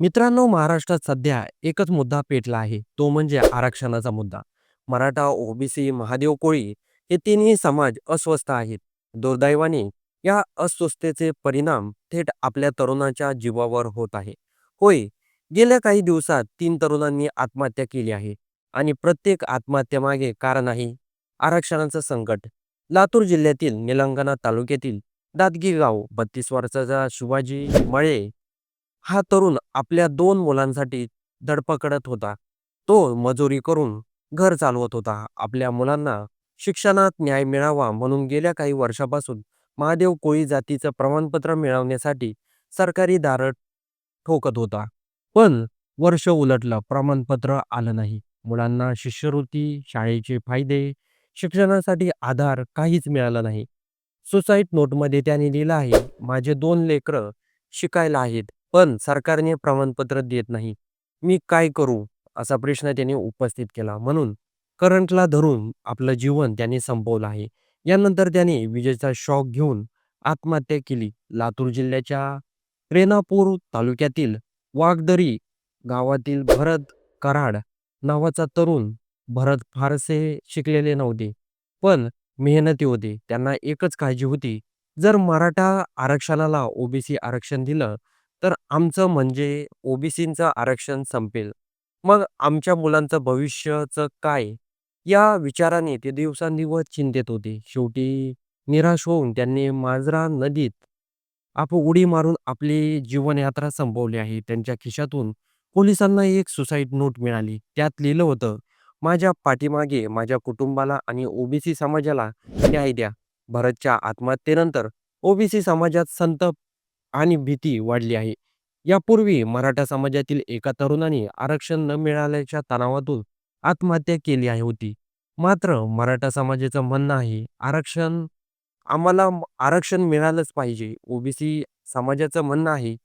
मित्रांनो महाराष्ट्रात सध्या एकच मुद्दा पेटला आहे. तो म्हणजे आरक्षणाचा मुद्दा. मराठा ओबीसी महादेव कोळी हे तिन्ही समाज अस्वस्थ आहेत. दुर्दैवाने या अस्वस्थतेचे परिणाम थेट आपल्या तरुणाच्या जीवावर होत आहे. होय गेल्या काही दिवसात तीन तरुणांनी आत्महत्या केली आहे आणि प्रत्येक आत्महत्येमागे कारण आहे आरक्षणाचं संकट. लातूर जिल्ह्यातील निलंगणा तालुक्यातील दादगी गाव बत्तीस वर्षाचा शिवाजी मळे हा तरुण आपल्या दोन मुलांसाठी धडपकडत होता. तो मजुरी करून घर चालवत होता. आपल्या मुलांना शिक्षणात न्याय मिळावा म्हणून गेल्या काही वर्षापासून महादेव कोळी जातीचं प्रमाणपत्र मिळवण्यासाठी सरकारी दार ठोकत होता. पण वर्ष उलटलं प्रमाणपत्र आलं नाही. मुलांना शिष्यवृत्ती शाळेचे फायदे शिक्षणासाठी आधार काहीच मिळालं नाही. सुसाईड नोटमध्ये त्याने लिहिलं आहे माझे दोन लेकरं शिकायला आहेत. पण सरकारने प्रमाणपत्र देत नाही. मी काय करू? असा प्रश्न त्यांनी उपस्थित केला. म्हणून करंटला धरून आपलं जीवन त्यांनी संपवलं आहे. यानंतर त्याने विजेचा शॉक घेऊन आत्महत्या केली. लातूर जिल्ह्याच्या रेणापूर तालुक्यातील वाघदरी गावातील भरत कराड नावाचा तरुण भरत फारसे शिकलेले नव्हते पण मेहनती होते. त्यांना एकच काळजी होती. जर मराठा आरक्षणाला ओबीसी आरक्षण दिलं तर आमचं म्हणजे ओबीसींचं आरक्षण संपेल. मग आमच्या मुलांचं भविष्याचं काय? या विचाराने ते दिवसांदिवस चिंतेत होते. शेवटी निराश होऊन त्यांनी मांजरा नदीत आप उडी मारून आपली जीवनयात्रा संपवली आहे. त्यांच्या खिशातून पोलिसांना एक सुसाईड नोट मिळाली. त्यात लिहिलं होतं माझ्या पाठीमागे माझ्या कुटुंबाला आणि ओबीसी समाजाला न्याय द्या. भरतच्या आत्महत्येनंतर ओबीसी समाजात संतप आणि भीती वाढली आहे. यापूर्वी मराठा समाजातील एका तरुणाने आरक्षण न मिळाल्याच्या तणावातून आत्महत्या केली आहे होती. मात्र मराठा समाजाचं म्हणणं आहे आरक्षण आम्हाला आरक्षण मिळालंच पाहिजे. ओबीसी समाजाचं म्हणणं आहे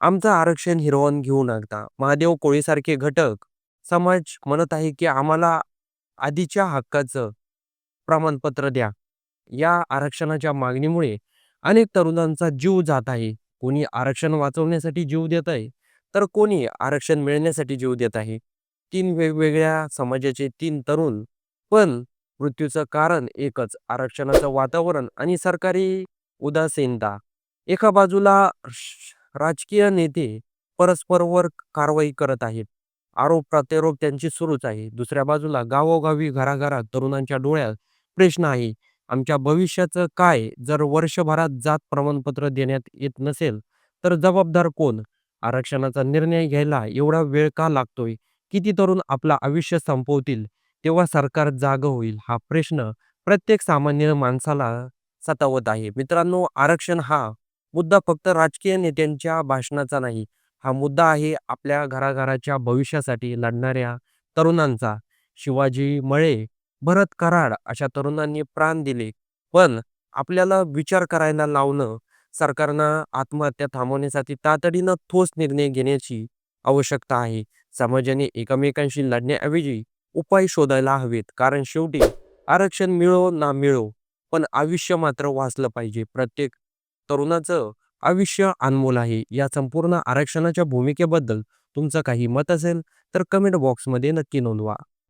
आमचं आरक्षण हिरवून घेऊ नका. महादेव कोळीसारखे घटक समाज म्हणत आहे की आम्हाला आधीच्या हक्काचं प्रमाणपत्र द्या. या आरक्षणाच्या मागणीमुळे अनेक तरुणांचा जीव जात आहे. कोणी आरक्षण वाचवण्यासाठी जीव देत आहे तर कोणी आरक्षण मिळण्यासाठी जीव देत आहे. तीन वेगवेगळ्या समाजाचे तीन तरुण पण मृत्यूचं कारण एकच आरक्षणाचं वातावरण आणि सरकारी उदासीनता. एका बाजूला राजकीय नेते परस्परवर कारवाई करत आहेत. आरोप प्रत्यारोप त्यांची सुरूच आहे. दुसऱ्या बाजूला गावोगावी घराघरात तरुणांच्या डोळ्यात प्रश्न आहे. आमच्या भविष्याचं काय? जर वर्षभरात जात प्रमाणपत्र देण्यात येत नसेल तर जबाबदार कोण? आरक्षणाचा निर्णय घ्यायला एवढा वेळ का लागतोय? किती तरुण आपलं आयुष्य संपवतील? तेव्हा सरकार जाग होईल हा प्रश्न प्रत्येक सामान्य माणसाला सतावत आहे. मित्रांनो आरक्षण हा मुद्दा फक्त राजकीय नेत्यांच्या भाषणाचा नाही. हा मुद्दा आहे आपल्या घराघराच्या भविष्यासाठी लढणाऱ्या तरुणांचा. शिवाजी मळे भरत कराड अशा तरुणांनी प्राण दिले. पण आपल्याला विचार करायला लावणं सरकारनं आत्महत्या थांबवण्यासाठी तातडीनं ठोस निर्णय घेण्याची आवश्यकता आहे. समाजाने एकमेकांशी लढण्याऐवजी उपाय शोधायला हवेत कारण शेवटी आरक्षण मिळो ना मिळो पण आयुष्य मात्र वाचलं पाहिजे. प्रत्येक तरुणाचं आयुष्य अनमोल आहे. या संपूर्ण आरक्षणाच्या भूमिकेबद्दल तुमचं काही मत असेल तर कमेंट बॉक्समध्ये नक्की नोंदवा.